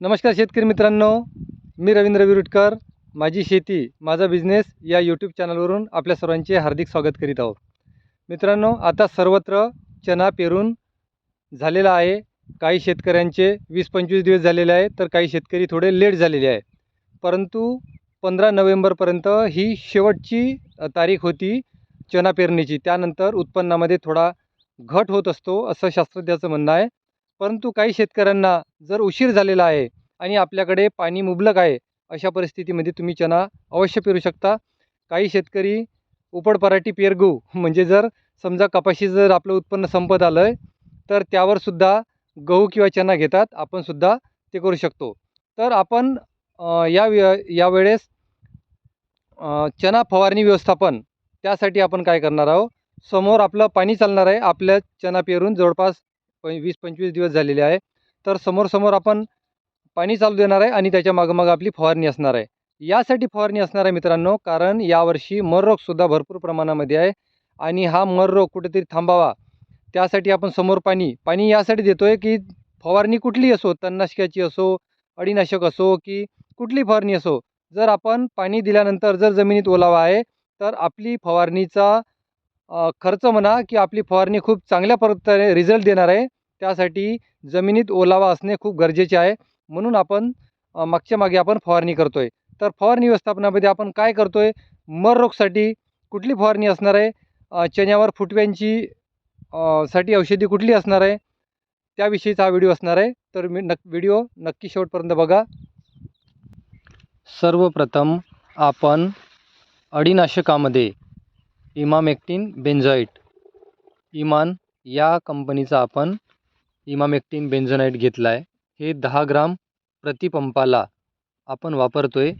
नमस्कार शेतकरी मित्रांनो मी रवींद्र विरुटकर. माझी शेती माझा बिझनेस या यूट्यूब चॅनलवरून आपल्या सर्वांचे हार्दिक स्वागत करीत आहोत. मित्रांनो आता सर्वत्र चना पेरून झालेला आहे. काही शेतकऱ्यांचे वीस पंचवीस दिवस झालेले आहे तर काही शेतकरी थोडे लेट झालेले आहे परंतु पंधरा नोव्हेंबरपर्यंत ही शेवटची तारीख होती चना पेरणीची. त्यानंतर उत्पन्नामध्ये थोडा घट होत असतो असं शास्त्रज्ञाचं म्हणणं आहे. परंतु काही शेतकऱ्यांना जर उशीर झालेला आहे आणि आपल्याकडे पाणी मुबलक आहे अशा परिस्थितीमध्ये तुम्ही चना अवश्य पेरू शकता. काही शेतकरी उपड पराठी पेरगू म्हणजे जर समजा कपाशी जर आपलं उत्पन्न संपत आलं आहे तर त्यावरसुद्धा गहू किंवा चना घेतात आपणसुद्धा ते करू शकतो. तर आपण या व्य- यावेळेस अ, चना फवारणी व्यवस्थापन त्यासाठी आपण काय करणार आहोत? समोर आपलं पाणी चालणार आहे आपल्या चना पेरून जवळपास प वीस पंचवीस दिवस झालेले आहे. तर समोर समोर आपण पाणी चालू देणार आहे आणि त्याच्या मागोमाग आपली फवारणी असणार आहे. यासाठी फवारणी असणार आहे मित्रांनो कारण यावर्षी मररोगसुद्धा भरपूर प्रमाणामध्ये आहे. आणि हा मररोग कुठेतरी थांबावा. त्यासाठी आपण समोर पाणी पाणी यासाठी देतो आहे की फवारणी कुठली असो तणनाशकाची असो अळीनाशक असो की कुठली फवारणी असो जर आपण पाणी दिल्यानंतर जर जमिनीत ओलावा आहे तर आपली फवारणीचा खर्च म्हणा की आपली फवारणी खूप चांगल्या प्रकारे रिझल्ट देणार आहे. त्यासाठी जमिनीत ओलावा असणे खूप गरजेचे आहे. म्हणून आपण मागच्या मागे आपण फवारणी करतो आहे तर फवारणी व्यवस्थापनामध्ये आपण काय करतो आहे मर रोगसाठी कुठली फवारणी असणार आहे? चण्यावर फुटव्यांची साठी औषधी कुठली असणार आहे? त्याविषयीचा हा व्हिडिओ असणार आहे. तर मी नक व्हिडिओ नक्की शेवटपर्यंत बघा. सर्वप्रथम आपण अळीनाशकामध्ये इमामेक्टिन बेन्झॉईट इमान या कंपनीचा आपण इमामेक्टिन बेन्झोनाईट घेतला आहे हे दहा ग्राम प्रतिपंपाला आपण वापरतो आहे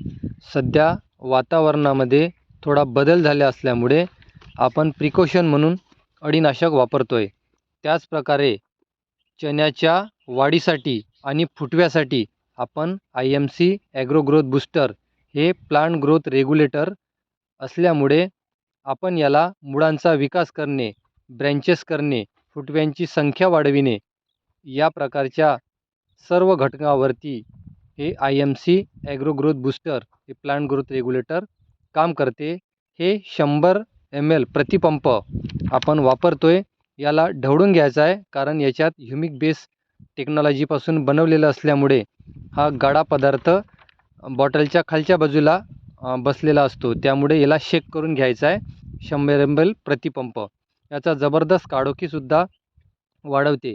सध्या वातावरणामध्ये थोडा बदल झाला असल्यामुळे आपण प्रिकॉशन म्हणून अळीनाशक वापरतो आहे त्याचप्रकारे चण्याच्या वाढीसाठी आणि फुटव्यासाठी आपण I M C agro growth booster हे प्लांट ग्रोथ रेग्युलेटर असल्यामुळे आपण याला मुळांचा विकास करणे ब्रँचेस करणे फुटव्यांची संख्या वाढविणे या प्रकारच्या सर्व घटकावरती हे I M C agro growth booster हे प्लांट ग्रोथ रेग्युलेटर काम करते. हे शंभर एम एल प्रतिपंप आपण वापरतो आहे याला ढवळून घ्यायचा आहे. कारण याच्यात ह्युमिक बेस टेक्नॉलॉजीपासून बनवलेलं असल्यामुळे हा गाडा पदार्थ बॉटलच्या खालच्या बाजूला बसलेला असतो. त्यामुळे याला शेक करून घ्यायचा आहे. शंभर एम एल प्रतिपंप. याचा जबरदस्त काळोखीसुद्धा वाढवते.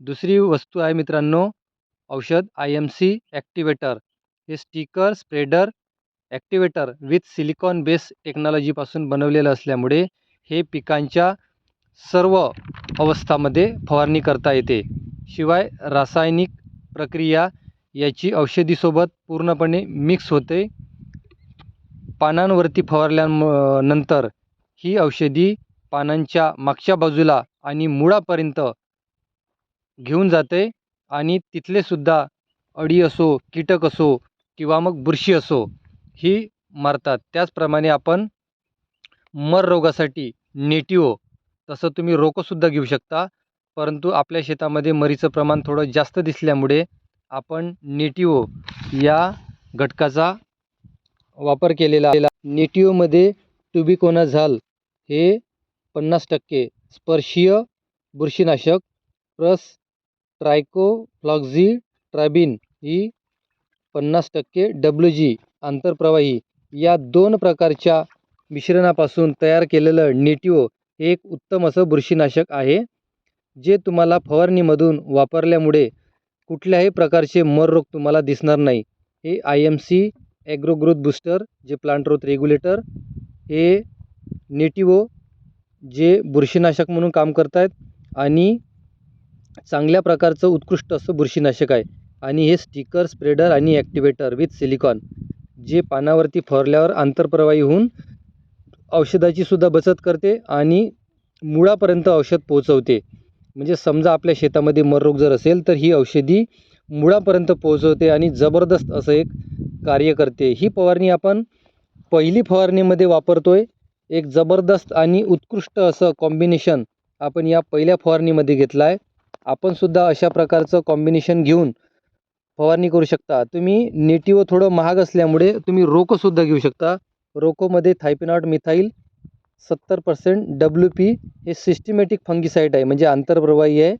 दुसरी वस्तू आहे मित्रांनो औषध आय एम सी ॲक्टिवेटर हे sticker spreader activator with silicon base टेक्नॉलॉजीपासून बनवलेलं असल्यामुळे हे पिकांच्या सर्व अवस्थामध्ये फवारणी करता येते. शिवाय रासायनिक प्रक्रिया याची औषधीसोबत पूर्णपणे मिक्स होते. पानांवरती फवारल्याम नंतर ही औषधी पानांच्या मागच्या बाजूला आणि मुळापर्यंत घेऊन जाते आणि तिथलेसुद्धा अळी असो कीटक असो किंवा मग बुरशी असो ही मारतात. त्याचप्रमाणे आपण मर रोगासाठी नेटिओ तसं तुम्ही रोकोसुद्धा घेऊ शकता. परंतु आपल्या शेतामध्ये मरीचं प्रमाण थोडं जास्त दिसल्यामुळे आपण नेटिओ या घटकाचा वापर केलेला आहे. नेटिओमध्ये टुबिकोनाझाल हे पन्नास टक्के स्पर्शीय बुरशीनाशक प्लस ट्रायकोफ्लॉक्झी ट्रॅबिन ही पन्नास टक्के डब्ल्यू जी आंतरप्रवाही या दोन प्रकारच्या मिश्रणापासून तयार केलेलं नेटिओ हे एक उत्तम असं बुरशीनाशक आहे जे तुम्हाला फवारणीमधून वापरल्यामुळे कुठल्याही प्रकारचे मर रोग तुम्हाला दिसणार नाही. हे I M C agro growth booster जे प्लांट ग्रोथ रेग्युलेटर हे नेटिवो जे बुरशीनाशक म्हणून काम करत आहेत आणि चांगल्या प्रकारचं उत्कृष्ट असं बुरशीनाशक आहे. आणि हे स्टिकर स्प्रेडर आणि ॲक्टिवेटर विथ सिलिकॉन जे पानावरती फवारल्यावर आंतरप्रवाही होऊन औषधाची सुद्धा बचत करते आणि मुळापर्यंत औषध पोहोचवते. म्हणजे समजा आपल्या शेतामध्ये मररोग जर असेल तर ही औषधी मुळापर्यंत पोहोचवते आणि जबरदस्त असं एक कार्य करते. ही फवारणी आपण पहिली फवारणीमध्ये वापरतो आहे एक जबरदस्त आणि उत्कृष्ट असं कॉम्बिनेशन आपण या पहिल्या फवारणीमध्ये घेतलं आहे आपणसुद्धा अशा प्रकारचं कॉम्बिनेशन घेऊन फवारणी करू शकता. तुम्ही नेटिव थोडं महाग असल्यामुळे तुम्ही रोकोसुद्धा घेऊ शकता. रोकोमध्ये थायपिनॉट मिथाईल सत्तर पर्सेंट डब्ल्यू पी हे सिस्टमॅटिक फंगिसाईट आहे. म्हणजे आंतरप्रवाही आहे.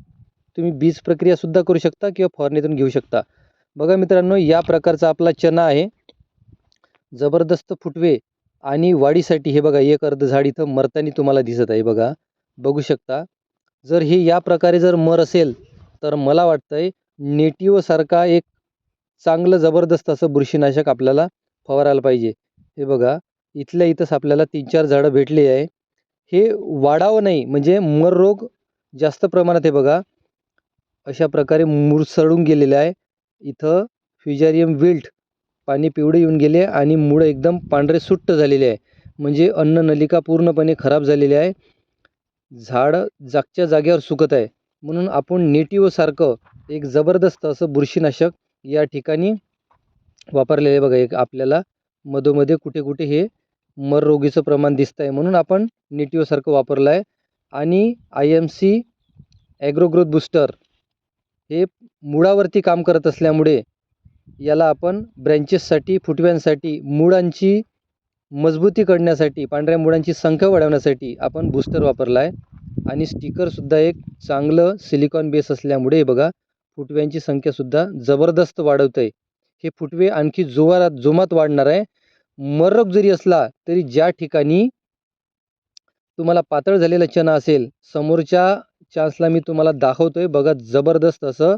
तुम्ही बीज प्रक्रियासुद्धा करू शकता किंवा फवारणीतून घेऊ शकता. बघा मित्रांनो या प्रकारचा आपला चना आहे. जबरदस्त फुटवे आणि वाढीसाठी हे बघा एक अर्ध झाड इथं मरतानी तुम्हाला दिसत आहे बघा. बघू शकता. जर हे या प्रकारे जर मर असेल तर मला वाटतं आहे नेटिवसारखा एक चांगलं जबरदस्त असं बुरशीनाशक आपल्याला फवारायला पाहिजे. हे बघा इथल्या इथंच आपल्याला तीन चार झाडं भेटली आहे. हे वाढावं नाही म्हणजे मर रोग जास्त प्रमाणात आहे बघा. अशा प्रकारे मुरसळून गेलेलं आहे. इथं फ्युजारियम विल्ट पाणी पिवळे येऊन गेले आणि मुळं एकदम पांढरे सुट्ट झालेले आहे. म्हणजे अन्ननलिका पूर्णपणे खराब झालेली आहे. झाड जागच्या जागेवर सुकत आहे. म्हणून आपण नेटिवसारखं एक जबरदस्त असं बुरशीनाशक या ठिकाणी वापरलेलं आहे बघा. एक आपल्याला मधोमध्ये कुठे कुठे हे मर रोगीचं प्रमाण दिसतं आहे म्हणून आपण नेटिवसारखं वापरलं आहे आणि I M C agro growth booster हे मुळावरती काम करत असल्यामुळे याला आपण ब्रँचेससाठी फुटव्यांसाठी मुळांची मजबूती करण्यासाठी पांढऱ्या मुळांची संख्या वाढवण्यासाठी आपण बूस्टर वापरला आहे आणि स्टिकरसुद्धा एक चांगलं सिलिकॉन बेस असल्यामुळे बघा फुटव्यांची संख्यासुद्धा जबरदस्त वाढवतं आहे हे फुटवे आणखी जोरात जोमात वाढणार आहे. मरक जरी असला तरी ज्या ठिकाणी तुम्हाला पातळ झालेला चना असेल समोरच्या चान्सला मी तुम्हाला दाखवतो आहे बघा जबरदस्त असं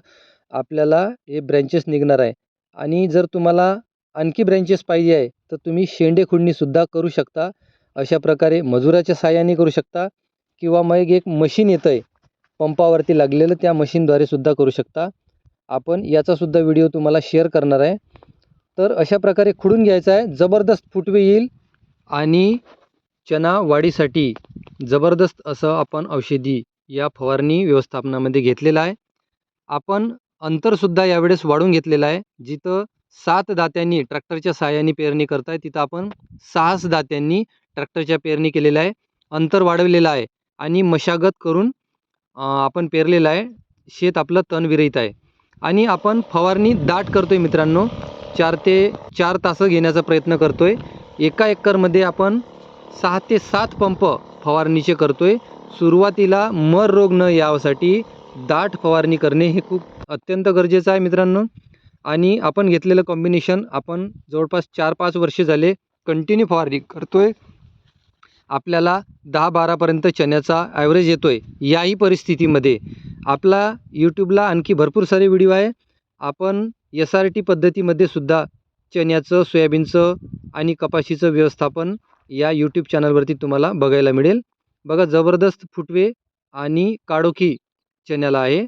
आपल्याला हे ब्रँचेस निघणार आहे. आणि जर तुम्हाला आणखी ब्रँचेस पाहिजे आहे तर तुम्ही शेंडे खुडणीसुद्धा करू शकता. अशा प्रकारे मजुराच्या साहाय्याने करू शकता. किंवा मग एक मशीन येतं आहे पंपावरती लागलेलं त्या मशीनद्वारे सुद्धा करू शकता. आपण याचासुद्धा व्हिडिओ तुम्हाला शेअर करणार आहे. तर अशा प्रकारे खुडून घ्यायचं आहे. जबरदस्त फुटवे येईल आणि चना वाढीसाठी जबरदस्त असं आपण औषधी या फवारणी व्यवस्थापनामध्ये घेतलेलं आहे. आपण अंतरसुद्धा यावेळेस वाढून घेतलेलं आहे. जिथं सात दात्यांनी ट्रॅक्टरच्या सहाय्याने पेरणी करताय. तिथं आपण सहाच दात्यांनी ट्रॅक्टरच्या पेरणी केलेलं आहे. अंतर वाढवलेलं आहे आणि मशागत करून आपण पेरलेलं आहे. शेत आपलं तणविरहित आहे. आणि आपण फवारणी दाट करतो आहे मित्रांनो. चार ते चार तासं घेण्याचा प्रयत्न करतो आहे एका एकरमध्ये आपण सहा ते सात पंप फवारणीचे करतो आहे सुरुवातीला मर रोग न यावासाठी दाट फवारणी करणे हे खूप अत्यंत गरजेचं आहे मित्रांनो. आणि आपण घेतलेलं कॉम्बिनेशन आपण जवळपास चार पाच वर्षे झाले कंटिन्यू फवारणी करतो आहे आपल्याला दहा बारापर्यंत चण्याचा ॲव्हरेज येतो आहे याही परिस्थितीमध्ये आपला यूट्यूबला आणखी भरपूर सारे व्हिडिओ आहे. आपण एस आर टी पद्धतीमध्ये सुद्धा चण्याचं सोयाबीनचं आणि कपाशीचं व्यवस्थापन या यूट्यूब चॅनलवरती तुम्हाला बघायला मिळेल. बघा जबरदस्त फुटवे आणि काडोखी चण्याला आहे.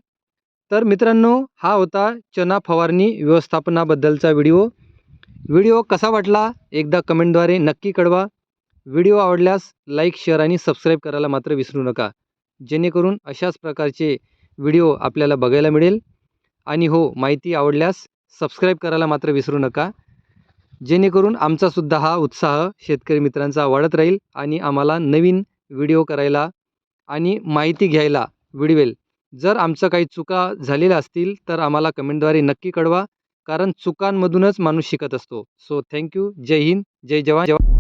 तर मित्रांनो हा होता चना फवारणी व्यवस्थापनाबद्दलचा व्हिडिओ. व्हिडिओ कसा वाटला एकदा कमेंटद्वारे नक्की कळवा. व्हिडिओ आवडल्यास लाईक शेअर आणि सबस्क्राईब करायला मात्र विसरू नका. जेणेकरून अशाच प्रकारचे व्हिडिओ आपल्याला बघायला मिळेल. आणि हो माहिती आवडल्यास सबस्क्राईब करायला मात्र विसरू नका. जेणेकरून आमचासुद्धा हा उत्साह शेतकरी मित्रांचा वाढत राहील आणि आम्हाला नवीन व्हिडिओ करायला आणि माहिती घ्यायला विडवेल. जर आमचं काही चुका झालेल्या असतील तर आम्हाला कमेंटद्वारे नक्की कळवा कारण चुकांमधूनच माणूस शिकत असतो. सो थँक्यू जय हिंद. जय जवान. जवान.